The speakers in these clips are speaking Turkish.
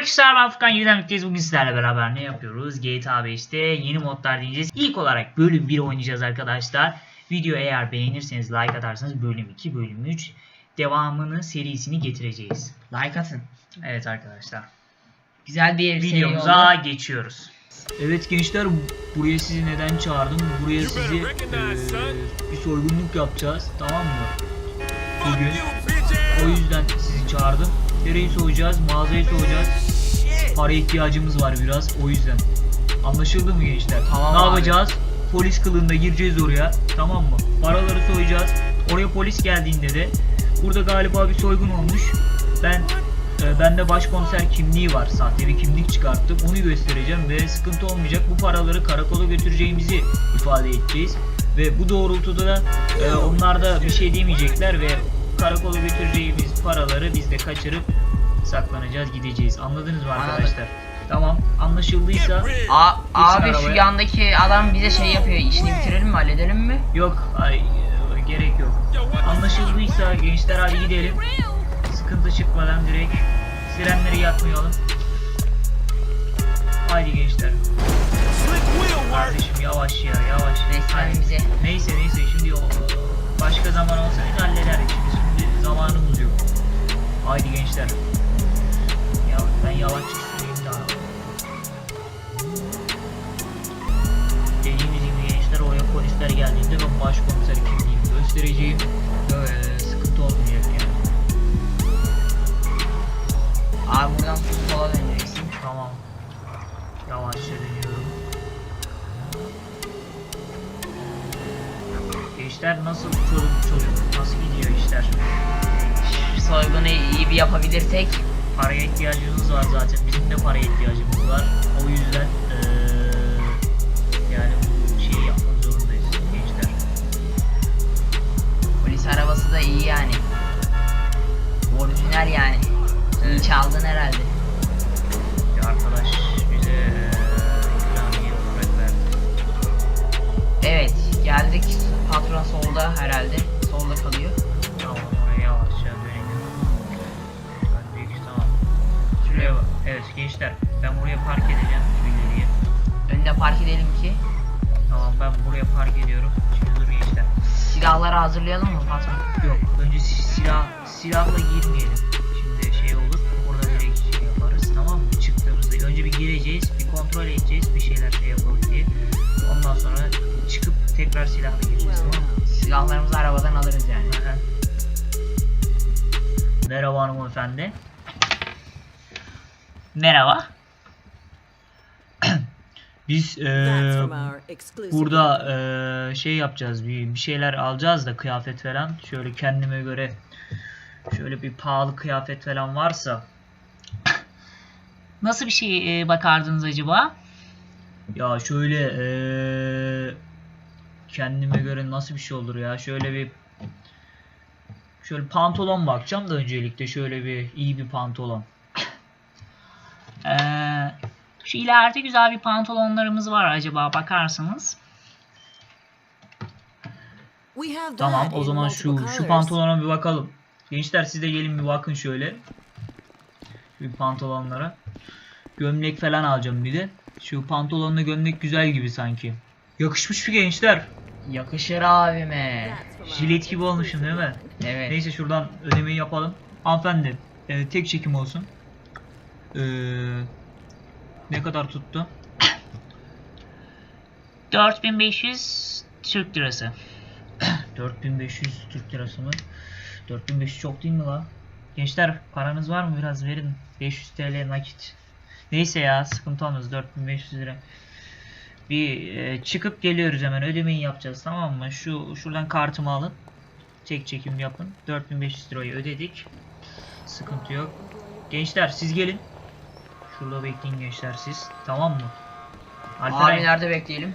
arkadaşlar ben Furkan yeniden birlikteyiz. Bugün sizlerle beraber ne yapıyoruz? GTA 5'te yeni modlar deneyeceğiz. İlk olarak bölüm 1 oynayacağız arkadaşlar. Video eğer beğenirseniz like atarsanız bölüm 2, bölüm 3 devamını serisini getireceğiz. Like atın. Evet arkadaşlar. Güzel bir Videomuza geçiyoruz. Evet gençler buraya sizi neden çağırdım? Buraya sizi eee, bir soygunluk yapacağız tamam mı? Bugün o yüzden sizi çağırdım. Nereyi soyacağız? Mağazayı soyacağız. Para ihtiyacımız var biraz o yüzden. Anlaşıldı mı gençler? Tamam ne abi. yapacağız? Polis kılığında gireceğiz oraya. Tamam mı? Paraları soyacağız. Oraya polis geldiğinde de burada galiba bir soygun olmuş. Ben e, bende başkomiser kimliği var. Sahte bir kimlik çıkarttım. Onu göstereceğim ve sıkıntı olmayacak. Bu paraları karakola götüreceğimizi ifade edeceğiz. Ve bu doğrultuda da e, onlar da bir şey demeyecekler ve karakola götüreceğimiz paraları biz de kaçırıp saklanacağız, gideceğiz. Anladınız mı Anladık. arkadaşlar? Tamam. Anlaşıldıysa A abi arabaya. şu yandaki adam bize şey yapıyor. İşini bitirelim mi? Halledelim mi? Yok, ay e, gerek yok. Anlaşıldıysa gençler hadi gidelim. Sıkıntı çıkmadan direkt sirenleri yakmayalım. Haydi gençler. Kardeşim yavaş ya, yavaş. Resmen Haydi. bize. Neyse neyse şimdi o başka zaman olsa biz hallederiz. Şimdi, şimdi zamanımız yok. Haydi gençler. Yavaş süreyim arabayı. Dediğimiz gibi gençler oraya polisler geldiğinde ben başkomiser kimliğimi göstereceğim. Böyle sıkıntı olmayacak yani. Abi buradan sola döneceksin. Tamam. Yavaşça dönüyorum. Gençler nasıl çocuk çocuk nasıl gidiyor işler? Soygunu iyi bir yapabilirsek. Paraya ihtiyacımız var zaten. Bizim de paraya ihtiyacımız var. O yüzden eee yani bu şeyi yapmak zorundayız gençler. Polis arabası da iyi yani. Orijinal yani. İyi Evet. çaldın herhalde. Bir arkadaş bize eee, ikramiye olarak verdi. Evet geldik. Patron solda herhalde. Solda kalıyor. Şuraya bak. Evet gençler ben buraya park edeceğim ileriye. Önde park edelim ki. Tamam ben buraya park ediyorum. Şimdi dur gençler. Silahları hazırlayalım mı patron? Yok önce si- silah silahla girmeyelim. Şimdi şey olur. Orada direkt şey yaparız tamam mı? Çıktığımızda önce bir gireceğiz, bir kontrol edeceğiz, bir şeyler şey yapalım diye. Ondan sonra çıkıp tekrar silahla gireceğiz tamam mı? Silahlarımızı arabadan alırız yani. Merhaba hanımefendi. Merhaba. Biz exclusive burada eee, şey yapacağız bir, bir şeyler alacağız da kıyafet falan şöyle kendime göre şöyle bir pahalı kıyafet falan varsa nasıl bir şey bakardınız acaba? Ya şöyle eee, kendime göre nasıl bir şey olur ya şöyle bir şöyle pantolon bakacağım da öncelikle şöyle bir iyi bir pantolon. Eee şu ileride güzel bir pantolonlarımız var acaba have Tamam o zaman şu şu pantolona bir bakalım. Gençler siz de gelin bir bakın şöyle. Şu pantolonlara. Gömlek falan alacağım bir de. Şu pantolonla gömlek güzel gibi sanki. Yakışmış bir gençler. Yakışır abime. Jilet gibi olmuşum değil mi? Evet. Neyse şuradan ödemeyi yapalım. Hanımefendi e, tek çekim olsun. Ee, ne kadar tuttu? 4500 Türk lirası. 4500 Türk lirası mı? 4500 çok değil mi la? Gençler paranız var mı biraz verin. 500 TL nakit. Neyse ya sıkıntı olmaz 4500 lira. Bir e, çıkıp geliyoruz hemen ödemeyi yapacağız tamam mı? Şu şuradan kartımı alın. Tek çekim yapın. 4500 lirayı ödedik. Sıkıntı yok. Gençler siz gelin. Şurada bekleyin gençler siz. Tamam mı? Alperen, Abi nerede bekleyelim?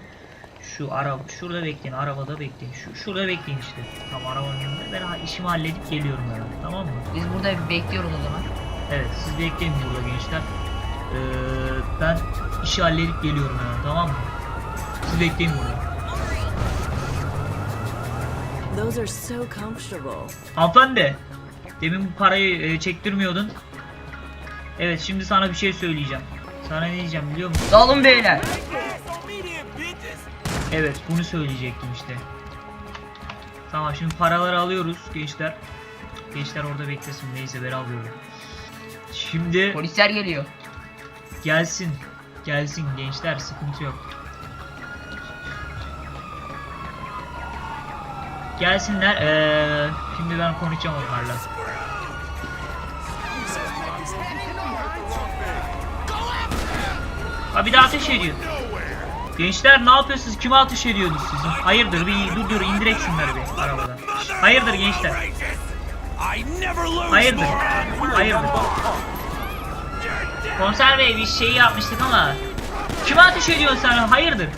şu araba şurada bekleyin. Arabada bekleyin. Şu şurada bekleyin işte. Tam arabanın yanında. Ben ha- işimi halledip geliyorum hemen. Tamam mı? Biz burada bekliyoruz o zaman. Evet siz bekleyin burada gençler. Ee, ben işi halledip geliyorum hemen. Tamam mı? Siz bekleyin burada. Those are so comfortable. Hanımefendi. Demin bu parayı e, çektirmiyordun. Evet şimdi sana bir şey söyleyeceğim. Sana ne diyeceğim biliyor musun? Dalın beyler. Evet bunu söyleyecektim işte. Tamam şimdi paraları alıyoruz gençler. Gençler orada beklesin neyse ben alıyorum. Şimdi Polisler geliyor. gelsin. Gelsin gençler sıkıntı yok. Gelsinler. Ee, şimdi ben konuşacağım onlarla. Ha bir de ateş ediyor. Gençler ne yapıyorsunuz? Kime ateş ediyorsunuz siz? Hayırdır bir dur dur indirek bir arabadan. Hayırdır gençler? Hayırdır? Hayırdır? Konser bey bir şey yapmıştık ama Kime ateş ediyorsun sen? Hayırdır?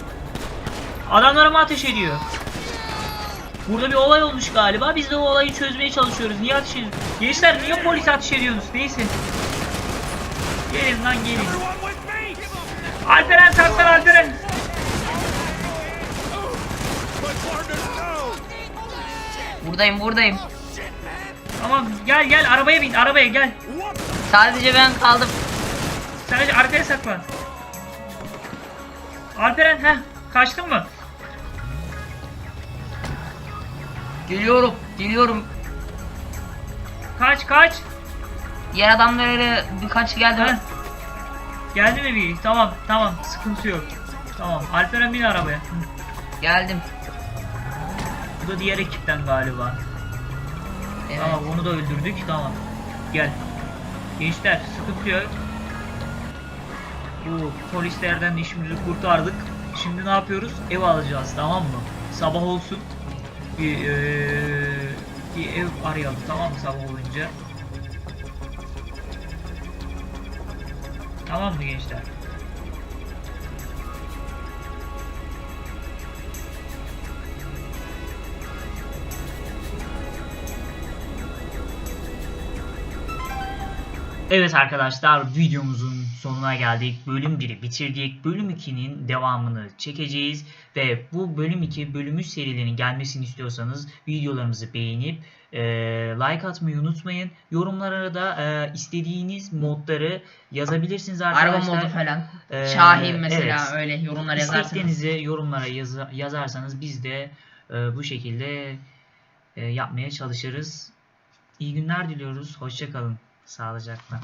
Adamlara mı ateş ediyor? Burada bir olay olmuş galiba. Biz de o olayı çözmeye çalışıyoruz. Niye ateş ediyorsunuz? Gençler niye polis ateş ediyorsunuz? Neyse. Gelin lan gelin. Alperen saklan Alperen. Buradayım buradayım. Tamam gel gel arabaya bin arabaya gel. Sadece ben kaldım. Sadece arkaya saklan. Alperen heh kaçtın mı? Geliyorum. Geliyorum. Kaç kaç. Diğer adamları birkaç geldi. Heh. Geldi mi bir? Tamam tamam sıkıntı yok. Tamam Alperen bin arabaya. Geldim. Bu da diğer ekipten galiba. Evet. Tamam onu da öldürdük tamam. Gel. Gençler sıkıntı yok. Bu polislerden de işimizi kurtardık. Şimdi ne yapıyoruz? Ev alacağız tamam mı? Sabah olsun. Bir, eee, bir ev arayalım tamam mı sabah olunca? Tamam mı gençler? Evet arkadaşlar videomuzun sonuna geldik. Bölüm 1'i bitirdik. Bölüm 2'nin devamını çekeceğiz. Ve bu bölüm 2 bölüm 3 serilerinin gelmesini istiyorsanız videolarımızı beğenip e, like atmayı unutmayın. Yorumlara da e, istediğiniz modları yazabilirsiniz Araba arkadaşlar. modu falan. Ee, Şahin mesela evet. öyle yorumlar yazarsınız. İsteklerinizi yorumlara yazı- yazarsanız biz de e, bu şekilde e, yapmaya çalışırız. İyi günler diliyoruz. Hoşçakalın. Sağlıcakla.